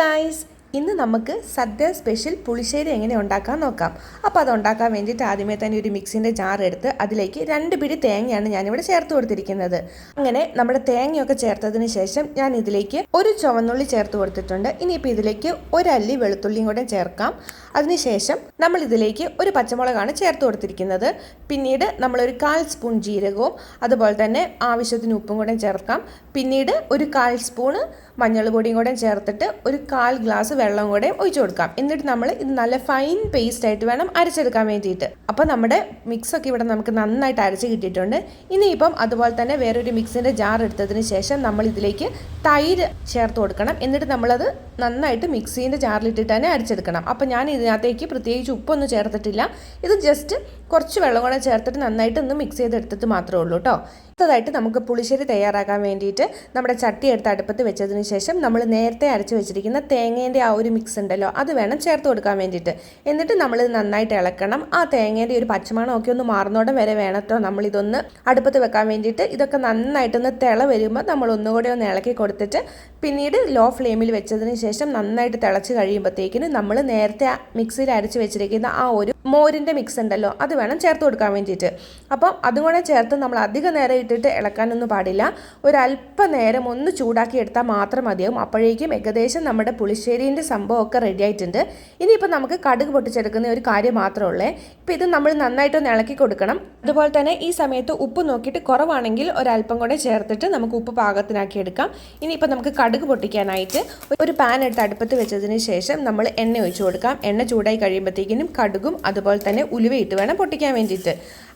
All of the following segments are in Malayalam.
guys. ഇന്ന് നമുക്ക് സദ്യ സ്പെഷ്യൽ പുളിശ്ശേരി എങ്ങനെ ഉണ്ടാക്കാൻ നോക്കാം. അപ്പോൾ അത് ഉണ്ടാക്കാൻ വേണ്ടിയിട്ട് ആദ്യമേ തന്നെ ഒരു മിക്സിന്റെ ജാർ എടുത്ത് അതിലേക്ക് രണ്ട് പിടി തേങ്ങയാണ് ഞാനിവിടെ ചേർത്ത് കൊടുത്തിരിക്കുന്നത്. അങ്ങനെ നമ്മുടെ തേങ്ങയൊക്കെ ചേർത്തതിന് ശേഷം ഞാൻ ഇതിലേക്ക് ഒരു ചുവന്നുള്ളി ചേർത്ത് കൊടുത്തിട്ടുണ്ട്. ഇനിയിപ്പോൾ ഇതിലേക്ക് ഒരല്ലി വെളുത്തുള്ളിയും കൂടെ ചേർക്കാം. അതിനുശേഷം നമ്മൾ ഇതിലേക്ക് ഒരു പച്ചമുളകാണ് ചേർത്ത് കൊടുത്തിരിക്കുന്നത്. പിന്നീട് നമ്മളൊരു കാൽ സ്പൂൺ ജീരകവും അതുപോലെ തന്നെ ആവശ്യത്തിന് ഉപ്പും കൂടെ ചേർക്കാം. പിന്നീട് ഒരു കാൽ സ്പൂണ് മഞ്ഞൾ പൊടിയും കൂടെ ചേർത്തിട്ട് ഒരു കാൽ ഗ്ലാസ് വെള്ളം കൂടെ ഒഴിച്ചു കൊടുക്കാം. എന്നിട്ട് നമ്മൾ ഇത് നല്ല ഫൈൻ പേസ്റ്റ് ആയിട്ട് വേണം അരച്ചെടുക്കാൻ വേണ്ടിയിട്ട്. അപ്പോൾ നമ്മുടെ മിക്സ് ഒക്കെ ഇവിടെ നമുക്ക് നന്നായിട്ട് അരച്ച് കിട്ടിയിട്ടുണ്ട്. ഇനിയിപ്പം അതുപോലെ തന്നെ വേറൊരു മിക്സിന്റെ ജാർ എടുത്തതിന് ശേഷം നമ്മൾ ഇതിലേക്ക് തൈര് ചേർത്ത് കൊടുക്കണം. എന്നിട്ട് നമ്മളത് നന്നായിട്ട് മിക്സീന്റെ ജാറിലിട്ടിട്ട് തന്നെ അരച്ചെടുക്കണം. അപ്പോൾ ഞാൻ ഇതിനകത്തേക്ക് പ്രത്യേകിച്ച് ഉപ്പൊന്നും ചേർത്തിട്ടില്ല. ഇത് ജസ്റ്റ് കുറച്ച് വെള്ളം കൂടെ ചേർത്തിട്ട് നന്നായിട്ട് ഒന്ന് മിക്സ് ചെയ്തെടുത്തിട്ട് മാത്രമേ ഉള്ളൂ കേട്ടോ അടുത്തതായിട്ട് നമുക്ക് പുളിശ്ശേരി തയ്യാറാക്കാൻ വേണ്ടിയിട്ട് നമ്മുടെ ചട്ടി എടുത്ത് അടുപ്പത്ത് വെച്ചതിന് ശേഷം നമ്മൾ നേരത്തെ അരച്ച് വെച്ചിരിക്കുന്ന തേങ്ങേന്റെ ആ ഒരു മിക്സ് ഉണ്ടല്ലോ അത് വേണം ചേർത്ത് കൊടുക്കാൻ വേണ്ടിയിട്ട്. എന്നിട്ട് നമ്മൾ നന്നായിട്ട് ഇളക്കണം. ആ തേങ്ങേന്റെ ഒരു പച്ചമണം ഒക്കെ ഒന്ന് മാറുന്നോടം വരെ വേണട്ടോ നമ്മളിതൊന്ന് അടുപ്പത്ത് വെക്കാൻ വേണ്ടിയിട്ട്. ഇതൊക്കെ നന്നായിട്ടൊന്ന് തിള വരുമ്പോൾ നമ്മൾ ഒന്നുകൂടെ ഒന്ന് ഇളക്കി കൊടുത്തിട്ട് പിന്നീട് ലോ ഫ്ലെയിമിൽ വെച്ചതിന് ശേഷം നന്നായിട്ട് തിളച്ച് കഴിയുമ്പോഴത്തേക്കിന് നമ്മൾ നേരത്തെ മിക്സിയിൽ അരച്ച് വെച്ചിരിക്കുന്ന ആ ഒരു മോരിന്റെ മിക്സ് ഉണ്ടല്ലോ അത് വേണം ചേർത്ത് കൊടുക്കാൻ വേണ്ടിയിട്ട്. അപ്പം അതും കൂടെ ചേർത്ത് നമ്മൾ അധിക നേരം ഇട്ടിട്ട് ഇളക്കാനൊന്നും പാടില്ല. ഒരല്പ നേരം ഒന്ന് ചൂടാക്കി എടുത്താൽ മാത്രം മതിയാവും. അപ്പോഴേക്കും ഏകദേശം നമ്മുടെ പുളിശ്ശേരീന്റെ സംഭവമൊക്കെ റെഡി ആയിട്ടുണ്ട്. ഇനിയിപ്പോൾ നമുക്ക് കടുക് പൊട്ടിച്ചെടുക്കുന്ന ഒരു കാര്യം മാത്രമേ ഉള്ളേ. ഇപ്പോൾ ഇത് നമ്മൾ നന്നായിട്ടൊന്ന് ഇളക്കി കൊടുക്കണം. അതുപോലെ തന്നെ ഈ സമയത്ത് ഉപ്പ് നോക്കിയിട്ട് കുറവാണെങ്കിൽ ഒരല്പം കൂടെ ചേർത്തിട്ട് നമുക്ക് ഉപ്പ് പാകത്തിനാക്കി എടുക്കാം. ഇനിയിപ്പോൾ നമുക്ക് കടുക് പൊട്ടിക്കാനായിട്ട് ഒരു പാൻ എടുത്ത് അടുപ്പത്ത് വെച്ചതിന് ശേഷം നമ്മൾ എണ്ണ ഒഴിച്ചു കൊടുക്കാം. എണ്ണ ചൂടായി കഴിയുമ്പോഴത്തേക്കിനും കടുകും അതുപോലെ തന്നെ ഉലുവയിട്ട് വേണം പൊട്ടിക്കാൻ വേണ്ടിയിട്ട്.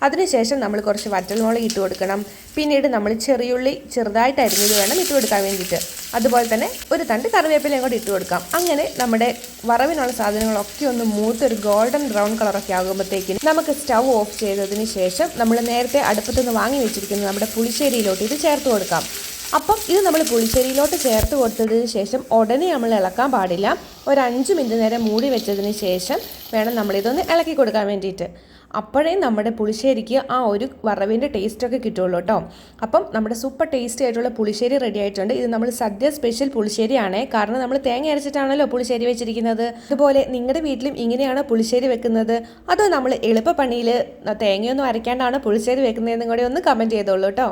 അതിനുശേഷം നമ്മൾ കുറച്ച് വറ്റൽമുളക് ഇട്ട് കൊടുക്കണം. പിന്നീട് നമ്മൾ ചെറിയുള്ളി ചെറുതായിട്ട് അരിഞ്ഞത് വേണം ഇട്ട് കൊടുക്കാൻ വേണ്ടിയിട്ട്. അതുപോലെ തന്നെ ഒരു തണ്ട് കറിവേപ്പിലയും കൂടി ഇട്ട് കൊടുക്കാം. അങ്ങനെ നമ്മുടെ വറവിനുള്ള സാധനങ്ങളൊക്കെ ഒന്ന് മൂത്തൊരു ഗോൾഡൻ ബ്രൗൺ കളറൊക്കെ ആകുമ്പോഴത്തേക്കും നമുക്ക് സ്റ്റൗ ഓഫ് ചെയ്തതിന് ശേഷം നമ്മൾ നേരത്തെ അടുപ്പത്തുനിന്ന് വാങ്ങി വെച്ചിരിക്കുന്ന നമ്മുടെ പുളിശ്ശേരിയിലോട്ട് ഇത് ചേർത്ത് കൊടുക്കാം. അപ്പം ഇത് നമ്മൾ പുളിശ്ശേരിയിലോട്ട് ചേർത്ത് കൊടുത്തതിന് ശേഷം ഉടനെ നമ്മൾ ഇളക്കാൻ പാടില്ല. ഒരു അഞ്ച് മിനിറ്റ് നേരം മൂടി വെച്ചതിന് ശേഷം വേണം നമ്മളിതൊന്ന് ഇളക്കി കൊടുക്കാൻ വേണ്ടിയിട്ട്. അപ്പോഴേ നമ്മുടെ പുളിശ്ശേരിക്ക് ആ ഒരു വറവിന്റെ ടേസ്റ്റൊക്കെ കിട്ടുള്ളൂ കേട്ടോ. അപ്പം നമ്മുടെ സൂപ്പർ ടേസ്റ്റി ആയിട്ടുള്ള പുളിശ്ശേരി റെഡി ആയിട്ടുണ്ട്. ഇത് നമ്മൾ സദ്യ സ്പെഷ്യൽ പുളിശ്ശേരിയാണ്. കാരണം നമ്മൾ തേങ്ങ അരച്ചിട്ടാണല്ലോ പുളിശ്ശേരി വെച്ചിരിക്കുന്നത്. അതുപോലെ നിങ്ങളുടെ വീട്ടിലും ഇങ്ങനെയാണ് പുളിശ്ശേരി വെക്കുന്നത്? അതോ നമ്മൾ എളുപ്പപ്പണിയിൽ തേങ്ങയൊന്നും അരയ്ക്കാണ്ടാണ് പുളിശ്ശേരി വെക്കുന്നതെന്നും കൂടെ ഒന്ന് കമന്റ് ചെയ്തോളൂ കേട്ടോ.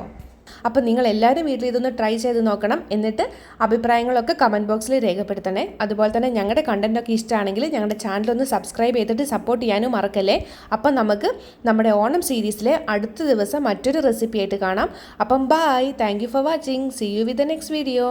അപ്പോൾ നിങ്ങൾ എല്ലാവരും വീട്ടിൽ ഇതൊന്ന് ട്രൈ ചെയ്ത് നോക്കണം. എന്നിട്ട് അഭിപ്രായങ്ങളൊക്കെ കമന്റ് ബോക്സിൽ രേഖപ്പെടുത്തണേ. അതുപോലെ തന്നെ ഞങ്ങളുടെ കണ്ടന്റൊക്കെ ഇഷ്ടമാണെങ്കിൽ ഞങ്ങളുടെ ചാനൽ ഒന്ന് സബ്സ്ക്രൈബ് ചെയ്തിട്ട് സപ്പോർട്ട് ചെയ്യാനും മറക്കല്ലേ? അപ്പം നമുക്ക് നമ്മുടെ ഓണം സീരീസിലെ അടുത്ത ദിവസം മറ്റൊരു റെസിപ്പി ആയിട്ട് കാണാം. അപ്പം bye thank for watching see you with the next video